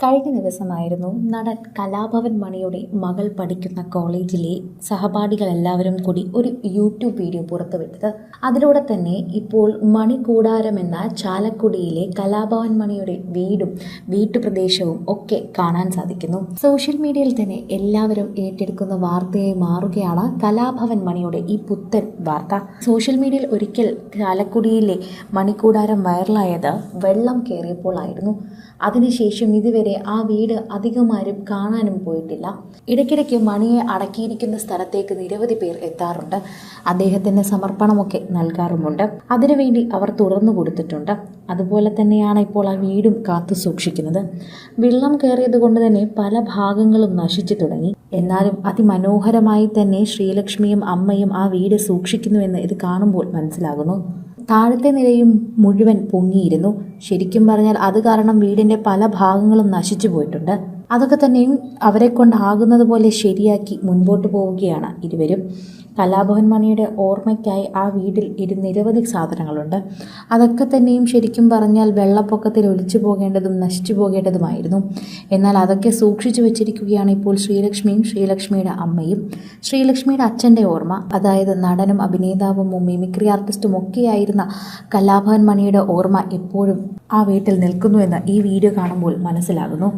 കഴിഞ്ഞ ദിവസമായിരുന്നു നടൻ കലാഭവൻ മണിയുടെ മകൾ പഠിക്കുന്ന കോളേജിലെ സഹപാഠികൾ എല്ലാവരും കൂടി ഒരു യൂട്യൂബ് വീഡിയോ പുറത്തുവിട്ടത്. അതിലൂടെ തന്നെ ഇപ്പോൾ മണിക്കൂടാരം എന്ന ചാലക്കുടിയിലെ കലാഭവൻ മണിയുടെ വീടും വീട്ടുപ്രദേശവും ഒക്കെ കാണാൻ സാധിക്കുന്നു. സോഷ്യൽ മീഡിയയിൽ തന്നെ എല്ലാവരും ഏറ്റെടുക്കുന്ന വാർത്തയായി മാറുകയാണ് കലാഭവൻ മണിയുടെ ഈ പുത്തൻ വാർത്ത. സോഷ്യൽ മീഡിയയിൽ ഒരിക്കൽ ചാലക്കുടിയിലെ മണിക്കൂടാരം വൈറലായത് വെള്ളം കയറിയപ്പോൾ ആയിരുന്നു അതിനുശേഷം ഇതുവരെ ആ വീട് അധികമാരും കാണാനും പോയിട്ടില്ല. ഇടയ്ക്കിടയ്ക്ക് മണിയെ അടക്കിയിരിക്കുന്ന സ്ഥലത്തേക്ക് നിരവധി പേർ എത്താറുണ്ട്. അദ്ദേഹത്തിന്റെ സമർപ്പണമൊക്കെ നൽകാറുമുണ്ട്. അതിനുവേണ്ടി അവർ തുറന്നു കൊടുത്തിട്ടുണ്ട്. അതുപോലെ തന്നെയാണ് ഇപ്പോൾ ആ വീടും കാത്തു സൂക്ഷിക്കുന്നത്. വെള്ളം കയറിയത് കൊണ്ട് തന്നെ പല ഭാഗങ്ങളും നശിച്ചു തുടങ്ങി. എന്നാലും അതിമനോഹരമായി തന്നെ ശ്രീലക്ഷ്മിയും അമ്മയും ആ വീട് സൂക്ഷിക്കുന്നുവെന്ന് ഇത് കാണുമ്പോൾ മനസ്സിലാകുന്നു. താഴത്തെ നിലയും മുഴുവൻ പൊങ്ങിയിരുന്നു. ശരിക്കും പറഞ്ഞാൽ അത് കാരണം വീടിന്റെ പല ഭാഗങ്ങളും നശിച്ചു പോയിട്ടുണ്ട്. അതൊക്കെ തന്നെയും അവരെ കൊണ്ടാകുന്നത് പോലെ ശരിയാക്കി മുൻപോട്ട് പോവുകയാണ് ഇരുവരും. കലാഭവൻ മണിയുടെ ഓർമ്മയ്ക്കായി ആ വീട്ടിൽ ഇരു നിരവധി സാധനങ്ങളുണ്ട്. അതൊക്കെ തന്നെയും ശരിക്കും പറഞ്ഞാൽ വെള്ളപ്പൊക്കത്തിൽ ഒലിച്ചു പോകേണ്ടതും നശിച്ചു പോകേണ്ടതുമായിരുന്നു. എന്നാൽ അതൊക്കെ സൂക്ഷിച്ചു വെച്ചിരിക്കുകയാണ് ഇപ്പോൾ ശ്രീലക്ഷ്മിയും ശ്രീലക്ഷ്മിയുടെ അമ്മയും. ശ്രീലക്ഷ്മിയുടെ അച്ഛന്റെ ഓർമ്മ അതായത് നടനും അഭിനേതാവും മിമിക്രി ആർട്ടിസ്റ്റും ഒക്കെയായിരുന്ന കലാഭവൻ മണിയുടെ ഓർമ്മ എപ്പോഴും ആ വീട്ടിൽ നിൽക്കുന്നു എന്ന് ഈ വീഡിയോ കാണുമ്പോൾ മനസ്സിലാകുന്നു.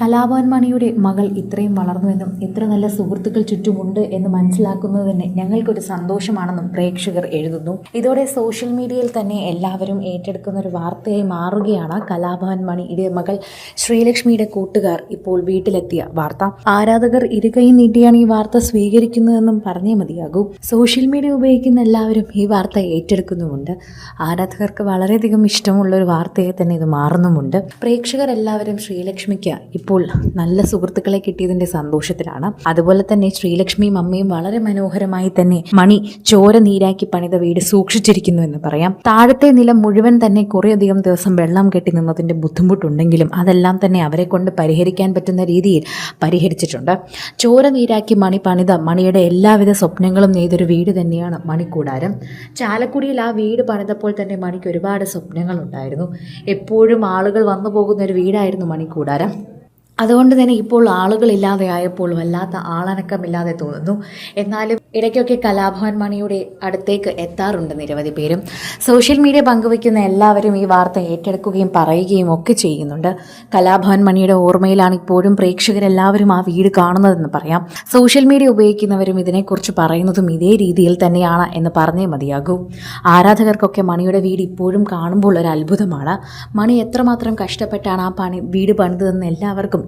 കലാഭവൻ മണിയുടെ മകൾ ഇത്രയും വളർന്നുവെന്നും ഇത്ര നല്ല സുഹൃത്തുക്കൾ ചുറ്റുമുണ്ട് എന്ന് മനസ്സിലാക്കുന്നത് തന്നെ ഞങ്ങൾക്കൊരു സന്തോഷമാണെന്നും പ്രേക്ഷകർ എഴുതുന്നു. ഇതോടെ സോഷ്യൽ മീഡിയയിൽ തന്നെ എല്ലാവരും ഏറ്റെടുക്കുന്ന ഒരു വാർത്തയായി മാറുകയാണ് കലാഭവൻ മണിയുടെ മകൾ ശ്രീലക്ഷ്മിയുടെ കൂട്ടുകാർ ഇപ്പോൾ വീട്ടിലെത്തിയ വാർത്ത. ആരാധകർ ഇരുകൈ നീട്ടിയാണ് ഈ വാർത്ത സ്വീകരിക്കുന്നതെന്നും പറഞ്ഞേ മതിയാകൂ. സോഷ്യൽ മീഡിയ ഉപയോഗിക്കുന്ന എല്ലാവരും ഈ വാർത്ത ഏറ്റെടുക്കുന്നുമുണ്ട്. ആരാധകർക്ക് വളരെയധികം ഇഷ്ടമുള്ള ഒരു വാർത്തയെ തന്നെ ഇത് മാറുന്നുമുണ്ട്. പ്രേക്ഷകരെല്ലാവരും ശ്രീലക്ഷ്മിക്ക് ഇപ്പോൾ നല്ല സുഹൃത്തുക്കളെ കിട്ടിയതിന്റെ സന്തോഷത്തിലാണ്. അതുപോലെ തന്നെ ശ്രീലക്ഷ്മിയും അമ്മയും വളരെ മനോഹരമായി തന്നെ മണി ചോര നീരാക്കി പണിത വീട് സൂക്ഷിച്ചിരിക്കുന്നു എന്ന് പറയാം. താഴത്തെ നിലം മുഴുവൻ തന്നെ കുറേയധികം ദിവസം വെള്ളം കെട്ടി നിന്നതിന്റെ ബുദ്ധിമുട്ടുണ്ടെങ്കിലും അതെല്ലാം തന്നെ അവരെ കൊണ്ട് പരിഹരിക്കാൻ പറ്റുന്ന രീതിയിൽ പരിഹരിച്ചിട്ടുണ്ട്. ചോര നീരാക്കി മണി പണിത മണിയുടെ എല്ലാവിധ സ്വപ്നങ്ങളും നെയ്തൊരു വീട് തന്നെയാണ് മണിക്കൂടാരം. ചാലക്കുടിയിൽ ആ വീട് പണിതപ്പോൾ തന്നെ മണിക്ക് ഒരുപാട് സ്വപ്നങ്ങളുണ്ടായിരുന്നു എപ്പോഴും ആളുകൾ വന്നു പോകുന്ന ഒരു വീടായിരുന്നു മണിക്കൂടാരം. അതുകൊണ്ട് തന്നെ ഇപ്പോൾ ആളുകളില്ലാതെ ആയപ്പോൾ വല്ലാത്ത ആളനക്കമില്ലാതെ തോന്നുന്നു. എന്നാലും ഇടയ്ക്കൊക്കെ കലാഭവൻ മണിയുടെ അടുത്തേക്ക് എത്താറുണ്ട് നിരവധി പേരും. സോഷ്യൽ മീഡിയ പങ്കുവയ്ക്കുന്ന എല്ലാവരും ഈ വാർത്ത ഏറ്റെടുക്കുകയും പറയുകയും ഒക്കെ ചെയ്യുന്നുണ്ട്. കലാഭവൻ മണിയുടെ ഓർമ്മയിലാണ് ഇപ്പോഴും പ്രേക്ഷകരെല്ലാവരും ആ വീട് കാണുന്നതെന്ന് പറയാം. സോഷ്യൽ മീഡിയ ഉപയോഗിക്കുന്നവരും ഇതിനെക്കുറിച്ച് പറയുന്നതും ഇതേ രീതിയിൽ തന്നെയാണ് എന്ന് പറഞ്ഞേ മതിയാകൂ. ആരാധകർക്കൊക്കെ മണിയുടെ വീട് ഇപ്പോഴും കാണുമ്പോൾ ഒരു അത്ഭുതമാണ്. മണി എത്രമാത്രം കഷ്ടപ്പെട്ടാണ് ആ പണി വീട് പണിതതെന്ന് എല്ലാവർക്കും